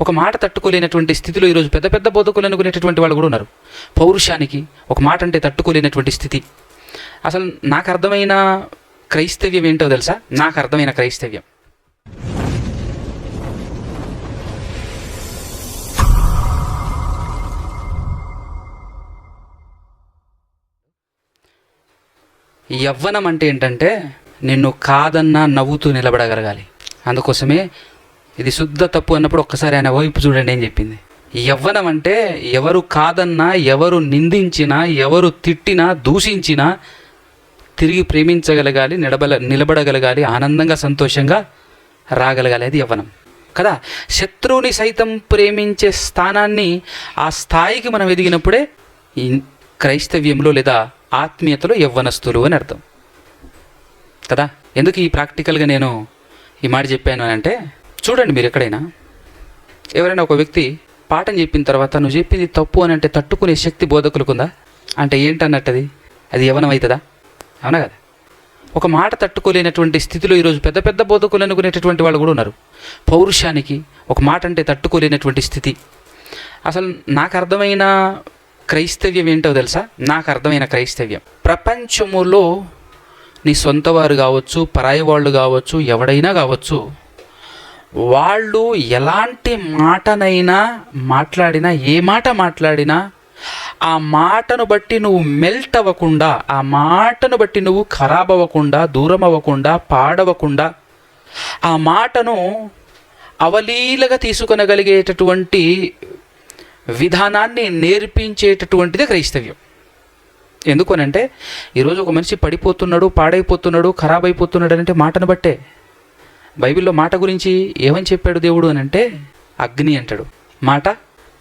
ఒక మాట తట్టుకోలేనటువంటి స్థితిలో ఈరోజు పెద్ద పెద్ద బోధకులు అనుకునేటటువంటి వాళ్ళు కూడా ఉన్నారు. పౌరుషానికి ఒక మాట అంటే తట్టుకోలేనటువంటి స్థితి. అసలు నాకు అర్థమైన క్రైస్తవ్యం ఏంటో తెలుసా? నాకు అర్థమైన క్రైస్తవ్యం. యవ్వనం అంటే ఏంటంటే నిన్ను కాదన్నా నవ్వుతూ నిలబడగలగాలి. అందుకోసమే ఇది శుద్ధ తప్పు అన్నప్పుడు ఒక్కసారి ఆయన వైపు చూడండి ఏం చెప్పింది. యవ్వనం అంటే ఎవరు కాదన్నా ఎవరు నిందించినా ఎవరు తిట్టినా దూషించినా తిరిగి ప్రేమించగలగాలి నిలబల నిలబడగలగాలి ఆనందంగా సంతోషంగా రాగలగాలి. అది యవ్వనం. కదా? శత్రువుని సైతం ప్రేమించే స్థానాన్ని ఆ స్థాయికి మనం ఎదిగినప్పుడే ఈ క్రైస్తవ్యంలో లేదా ఆత్మీయతలో యవ్వనస్తులు అని అర్థం. కదా? ఎందుకు ఈ ప్రాక్టికల్గా నేను ఈ మాట చెప్పాను అని అంటే చూడండి మీరు ఎక్కడైనా. ఎవరైనా ఒక వ్యక్తి పాఠం చెప్పిన తర్వాత నువ్వు చెప్పింది తప్పు అని అంటే తట్టుకునే శక్తి బోధకులకుందా? అంటే ఏంటన్నట్టది? అది యవనం అవుతుందా అవునా కదా? ఒక మాట తట్టుకోలేనటువంటి స్థితిలో ఈరోజు పెద్ద పెద్ద బోధకులు అనుకునేటటువంటి వాళ్ళు కూడా ఉన్నారు. పౌరుషానికి ఒక మాట అంటే తట్టుకోలేనటువంటి స్థితి. అసలు నాకు అర్థమైన క్రైస్తవ్యం ఏంటో తెలుసా? నాకు అర్థమైన క్రైస్తవ్యం. ప్రపంచములో నీ సొంత వారు కావచ్చు పరాయి వాళ్ళు కావచ్చు ఎవడైనా కావచ్చు వాళ్ళు ఎలాంటి మాటనైనా మాట్లాడినా ఏ మాట మాట్లాడినా ఆ మాటను బట్టి నువ్వు మెల్ట్ అవ్వకుండా ఆ మాటను బట్టి నువ్వు ఖరాబ్ అవ్వకుండా దూరం అవ్వకుండా పాడవకుండా ఆ మాటను అవలీలగా తీసుకొనగలిగేటటువంటి విధానాన్ని నేర్పించేటటువంటిదే క్రైస్తవ్యం. ఎందుకనంటే ఈరోజు ఒక మనిషి పడిపోతున్నాడు పాడైపోతున్నాడు ఖరాబ్ అయిపోతున్నాడు అంటే మాటను బట్టే. బైబిల్లో మాట గురించి ఏమని చెప్పాడు దేవుడు అని అంటే అగ్ని అంటాడు. మాట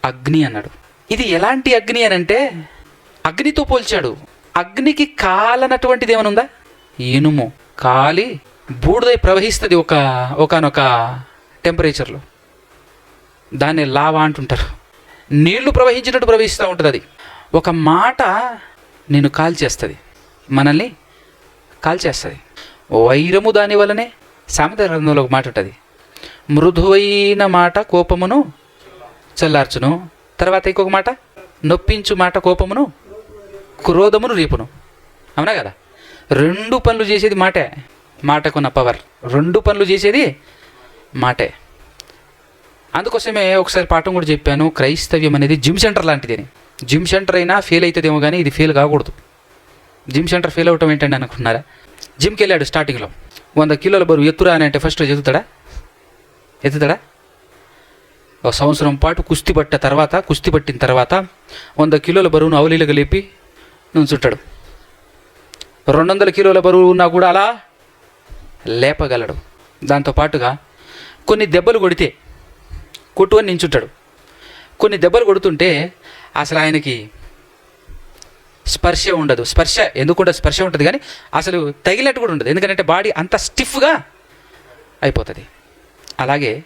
అగ్ని అన్నాడు. ఇది ఎలాంటి అగ్ని అని అంటే అగ్నితో పోల్చాడు. అగ్నికి కాలనటువంటిది ఏమైనా ఉందా ఇనుము. కాలి బూడిదై ప్రవహిస్తుంది ఒక ఒకనొక టెంపరేచర్లో దాన్ని లావా అంటుంటారు. నీళ్ళు ప్రవహించినట్టు ప్రవహిస్తూ ఉంటుంది అది. ఒక మాట నేను కాల్చేస్తుంది. మనల్ని కాల్చేస్తుంది. వైరము దాని వలనే సామెత గ్రంథంలో ఒక మాట ఉంటుంది. మృదువైన మాట కోపమును చల్లార్చును. తర్వాత ఇంకొక మాట నొప్పించు మాట కోపమును క్రోధమును రేపును. అవునా కదా? రెండు పనులు చేసేది మాటే. మాటకున్న పవర్ రెండు పనులు చేసేది మాటే. అందుకోసమే ఒకసారి పాఠం కూడా చెప్పాను క్రైస్తవ్యం అనేది జిమ్ సెంటర్ లాంటిది జిమ్ సెంటర్ అయినా ఫెయిల్ అవుతుందేమో కానీ ఇది ఫెయిల్ కాకూడదు. జిమ్ సెంటర్ ఫెయిల్ అవటం ఏంటండి అనుకున్నారా జిమ్కి వెళ్ళాడు స్టార్టింగ్లో వంద కిలోల బరువు ఎత్తురా అని అంటే ఫస్ట్ ఎత్తుతాడా? ఎత్తుతాడా? ఒక సంవత్సరం పాటు కుస్తీ పట్టిన తర్వాత కుస్తీ పట్టిన తర్వాత వంద కిలోల బరువును అవలీలుగా లేపి నుంచుంటాడు. రెండు వందల కిలోల బరువు ఉన్నా కూడా అలా లేపగలడు. దాంతో పాటుగా కొన్ని దెబ్బలు కొడితే కొట్టుకొని నించుంటాడు. కొన్ని దెబ్బలు కొడుతుంటే అసలు ఆయనకి స్పర్శ ఉండదు. స్పర్శ ఎందుకుంటే స్పర్శ ఉంటుంది కానీ అసలు తగిలినట్టు కూడా ఉండదు. ఎందుకంటే బాడీ అంత స్టిఫ్గా అయిపోతుంది. అలాగే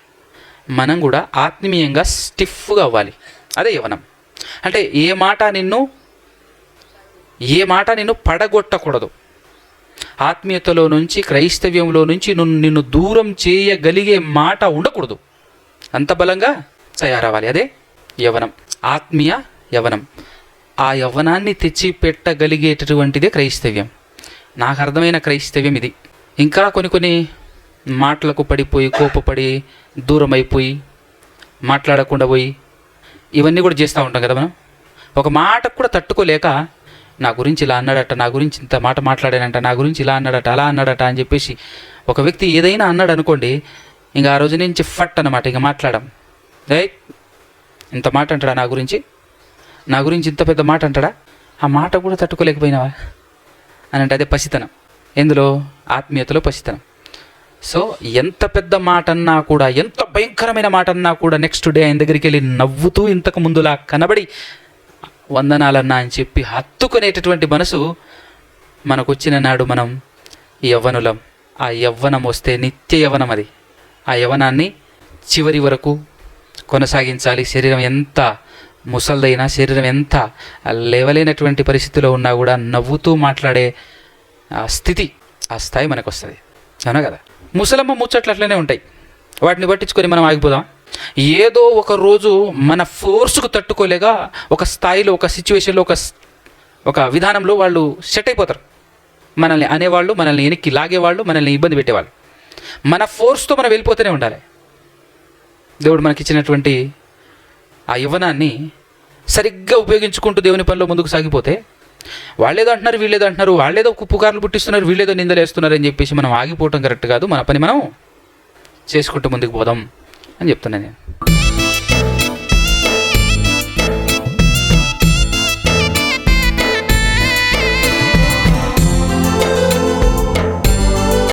మనం కూడా ఆత్మీయంగా స్టిఫ్గా అవ్వాలి. అదే యవనం. అంటే ఏ మాట నిన్ను ఏ మాట నిన్ను పడగొట్టకూడదు. ఆత్మీయతలో నుంచి క్రైస్తవ్యంలో నుంచి నిన్ను నిన్ను దూరం చేయగలిగే మాట ఉండకూడదు. అంత బలంగా తయారవ్వాలి. అదే యవనం. ఆత్మీయ యవనం. ఆ యవ్వనాన్ని తెచ్చి పెట్టగలిగేటటువంటిదే క్రైస్తవ్యం. నాకు అర్థమైన క్రైస్తవ్యం ఇది. ఇంకా కొన్ని కొన్ని మాటలకు పడిపోయి కోపపడి దూరం అయిపోయి మాట్లాడకుండా పోయి ఇవన్నీ కూడా చేస్తూ ఉంటాం కదా మనం. ఒక మాటకు కూడా తట్టుకోలేక నా గురించి ఇలా అన్నాడట నా గురించి ఇంత మాట మాట్లాడానంట నా గురించి ఇలా అన్నాడట అలా అన్నాడట అని చెప్పేసి ఒక వ్యక్తి ఏదైనా అన్నాడు అనుకోండి ఇంకా ఆ రోజు నుంచి ఫట్ అన్నమాట ఇంకా మాట్లాడడం ఏ ఇంత మాట అంటాడా నా గురించి? నా గురించి ఇంత పెద్ద మాట అంటాడా? ఆ మాట కూడా తట్టుకోలేకపోయినావా? అని అంటే అదే పసితనం. ఎందులో? ఆత్మీయతలో పసితనం. సో ఎంత పెద్ద మాట అన్నా కూడా ఎంత భయంకరమైన మాట అన్నా కూడా నెక్స్ట్ డే ఆయన దగ్గరికి వెళ్ళి నవ్వుతూ ఇంతకు ముందులా కనబడి వందనాలన్నా అని చెప్పి హత్తుకునేటటువంటి మనసు మనకు వచ్చిన నాడు మనం యవ్వనులం. ఆ యవ్వనం వస్తే నిత్య యవ్వనం అది. ఆ యవ్వనాన్ని చివరి వరకు కొనసాగించాలి. శరీరం ఎంత ముసల్దైనా శరీరం ఎంత లేవలేనటువంటి పరిస్థితిలో ఉన్నా కూడా నవ్వుతూ మాట్లాడే ఆ స్థితి ఆ స్థాయి మనకు వస్తుంది అవునా కదా? ముసలమ్మ ముచ్చట్లు అట్లనే ఉంటాయి. వాటిని పట్టించుకొని మనం ఆగిపోదాం ఏదో ఒక రోజు మన ఫోర్స్కు తట్టుకోలేక ఒక స్థాయిలో ఒక సిచ్యువేషన్లో ఒక ఒక విధానంలో వాళ్ళు సెట్ అయిపోతారు. మనల్ని అనేవాళ్ళు మనల్ని వెనక్కి లాగేవాళ్ళు మనల్ని ఇబ్బంది పెట్టేవాళ్ళు. మన ఫోర్స్తో మనం వెళ్ళిపోతూనే ఉండాలి. దేవుడు మనకి ఇచ్చినటువంటి ఆ యవ్వనాన్ని సరిగ్గా ఉపయోగించుకుంటూ దేవుని పనిలో ముందుకు సాగిపోతే వాళ్ళేదో అంటున్నారు వీళ్ళేదో అంటున్నారు వాళ్ళేదో పుకార్లు పుట్టిస్తున్నారు వీళ్ళేదో నిందలేస్తున్నారని అని చెప్పేసి మనం ఆగిపోవటం కరెక్ట్ కాదు. మన పని మనం చేసుకుంటూ ముందుకు పోదాం అని చెప్తున్నాను నేను.